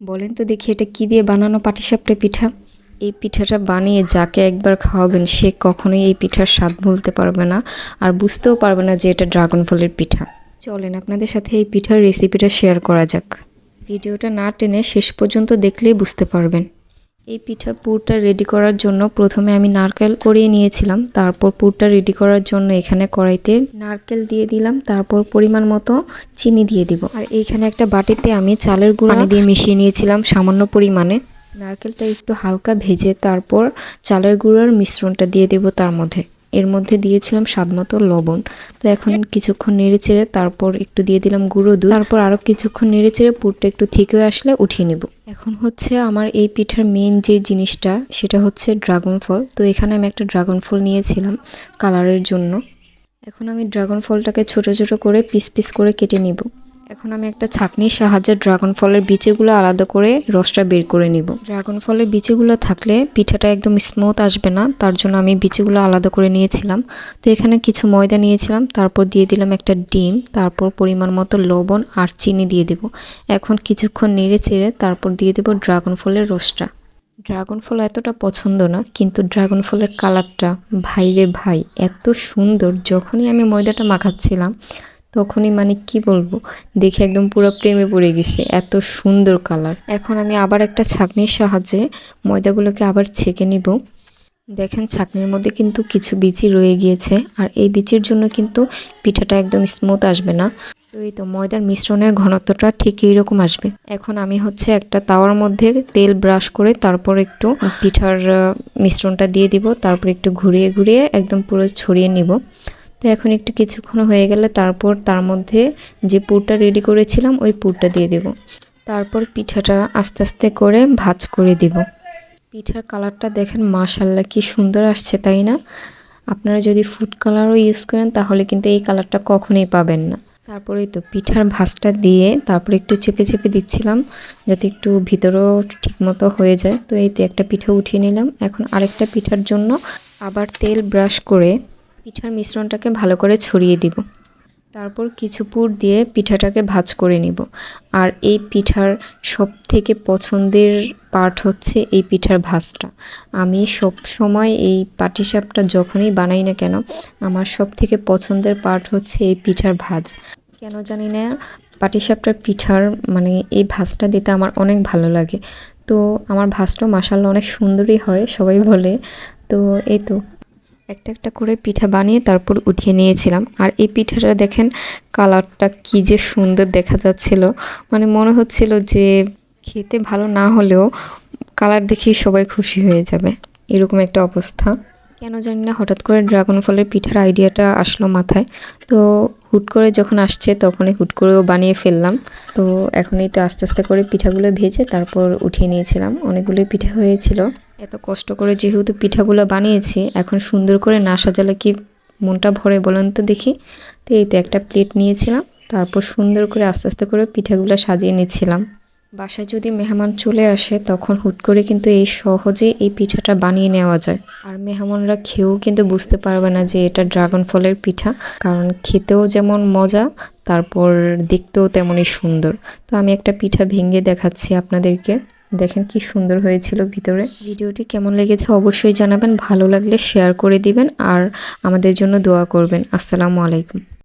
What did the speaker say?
বলেন তো দেখি এটা কি দিয়ে বানানো পাটিসাপটা পিঠা? এই পিঠাটা বানিয়ে যাকে একবার খাওয়াবেন, সে কখনোই এই পিঠার স্বাদ ভুলতে পারবে না আর বুঝতেও পারবে না যে এটা ড্রাগন ফলের পিঠা। চলেন আপনাদের সাথে এই পিঠার রেসিপিটা শেয়ার করা যাক। ভিডিওটা না টেনে শেষ পর্যন্ত দেখলেই বুঝতে পারবেন। এই পিঠার পুরটা রেডি করার জন্য প্রথমে আমি নারকেল করিয়ে নিয়েছিলাম। তারপর পুরটা রেডি করার জন্য এখানে কড়াইতে নারকেল দিয়ে দিলাম। তারপর পরিমাণ মতো চিনি দিয়ে দিব। আর এইখানে একটা বাটিতে আমি চালের গুঁড়ো দিয়ে মিশিয়ে নিয়েছিলাম সামান্য পরিমাণে। নারকেলটা একটু হালকা ভেজে তারপর চালের গুঁড়োর মিশ্রণটা দিয়ে দেব তার মধ্যে। এর মধ্যে দিয়েছিলাম স্বাদমতো লবণ। তো এখন কিছুক্ষণ নেড়ে চেড়ে তারপর একটু দিয়ে দিলাম গুঁড়ো দুধ। তারপর আরও কিছুক্ষণ নেড়ে চেড়ে পুরটা একটু ঠিক হয়ে আসলে উঠিয়ে নেব। এখন হচ্ছে আমার এই পিঠার মেন যে জিনিসটা, সেটা হচ্ছে ড্রাগন ফল তো এখানে আমি একটা ড্রাগন ফল নিয়েছিলাম কালারের জন্য। এখন আমি ড্রাগন ফলটাকে ছোট ছোট করে পিস পিস করে কেটে নিব। এখন আমি একটা ছাকনির সাহায্যে ড্রাগন ফলের বিচিগুলো আলাদা করে রসটা বের করে নিব। ড্রাগন ফলের বিচিগুলো থাকলে পিঠাটা একদম স্মুথ আসবে না, তার জন্য আমি বিচিগুলো আলাদা করে নিয়েছিলাম। তো এখানে কিছু ময়দা নিয়েছিলাম, তারপর দিয়ে দিলাম একটা ডিম, তারপর পরিমাণ মতো লবণ আর চিনি দিয়ে দেব। এখন কিছুক্ষণ নেড়ে চেড়ে তারপর দিয়ে দেব ড্রাগন ফলের রসটা। ড্রাগন ফল এতটা পছন্দ না, কিন্তু ড্রাগন ফলের কালারটা ভাইরে ভাই, এত সুন্দর। যখনই আমি ময়দাটা মাখাচ্ছিলাম তখনই মানে কি বলব? দেখে একদম পুরো প্রেমে পড়ে গেছে, এত সুন্দর কালার এখন আমি আবার একটা ছাঁকনির সাহায্যে ময়দাগুলোকে আবার ছেঁকে নিব। দেখেন, ছাঁকনির মধ্যে কিন্তু কিছু বিচি রয়ে গিয়েছে, আর এই বিচির জন্য কিন্তু পিঠাটা একদম স্মুথ আসবে না। তো এই তো ময়দার মিশ্রণের ঘনত্বটা ঠিক এইরকম আসবে। এখন আমি হচ্ছে একটা তাওয়ার মধ্যে তেল ব্রাশ করে তারপর একটু পিঠার মিশ্রণটা দিয়ে দিব। তারপর একটু ঘুরিয়ে ঘুরিয়ে একদম পুরো ছড়িয়ে নিব। তো এখন একটু কিছুক্ষণ হয়ে গেলে তারপর তার মধ্যে যে পুরটা রেডি করেছিলাম, ওই পুরটা দিয়ে দেব। তারপর পিঠাটা আস্তে আস্তে করে ভাজ করে দিব। পিঠার কালারটা দেখেন মাশাল্লাহ কি সুন্দর আসছে, তাই না? আপনারা যদি ফুড কালারও ইউজ করেন, তাহলে কিন্তু এই কালারটা কখনোই পাবেন না। তারপরে তো পিঠার ভাজটা দিয়ে তারপরে একটু চেপে চেপে দিচ্ছিলাম, যাতে একটু ভিতরেও ঠিকমতো হয়ে যায়। তো এই তো একটা পিঠা উঠিয়ে নিলাম। এখন আরেকটা পিঠার জন্য আবার তেল ব্রাশ করে পিঠার মিশ্রণটাকে ভালো করে ছড়িয়ে দিব। তারপর কিছু পুর দিয়ে পিঠাটাকে ভাজ করে নিব। আর এই পিঠার সব থেকে পছন্দের পার্ট হচ্ছে এই পিঠার ভাজটা। আমি সব সময় এই পাটিসাপটা যখনই বানাই না কেন, আমার সব থেকে পছন্দের পার্ট হচ্ছে এই পিঠার ভাজ। কেন জানি না, পাটিসাপটার পিঠার মানে এই ভাজটা দিতে আমার অনেক ভালো লাগে। তো আমার ভাজটা মাসাল্লা অনেক সুন্দরই হয়, সবাই বলে। তো এই তো। একটা একটা করে পিঠা বানিয়ে তারপর উঠিয়ে নিয়েছিলাম। আর এই পিঠাটা দেখেন, কালারটা কি যে সুন্দর দেখা যাচ্ছিল। মানে মনে হচ্ছিল যে খেতে ভালো না হলেও কালার দেখেই সবাই খুশি হয়ে যাবে। এরকম একটা অবস্থা। কেন জানি না, হঠাৎ করে ড্রাগন ফলের পিঠার আইডিয়াটা আসলো মাথায়। তো হুট করে যখন আসছে তখনই হুট করেও বানিয়ে ফেললাম। তো এখনই তো আস্তে আস্তে করে পিঠাগুলো ভেজে তারপর উঠিয়ে নিয়েছিলাম। অনেকগুলোই পিঠা হয়েছিল। এত কষ্ট করে যেহেতু পিঠাগুলো বানিয়েছি, এখন সুন্দর করে না সাজালে কি মনটা ভরে বলেন তো দেখি? তো এই তো একটা প্লেট নিয়েছিলাম, তারপর সুন্দর করে আস্তে আস্তে করে পিঠাগুলো সাজিয়ে নিচ্ছিলাম। বাসায় যদি মেহমান চলে আসে, তখন হুট করে কিন্তু এই সহজে এই পিঠাটা বানিয়ে নেওয়া যায়। আর মেহমানরা খেয়েও কিন্তু বুঝতে পারবে না যে এটা ড্রাগন ফলের পিঠা, কারণ খেতেও যেমন মজা, তারপর দেখতেও তেমনই সুন্দর। তো আমি একটা পিঠা ভেঙে দেখাচ্ছি আপনাদেরকে। দেখেন কি সুন্দর হয়েছিল ভিতরে। ভিডিওটি কেমন লেগেছে অবশ্যই জানাবেন, ভালো লাগলে শেয়ার করে দিবেন, আর আমাদের জন্য দোয়া করবেন। আসসালামু আলাইকুম।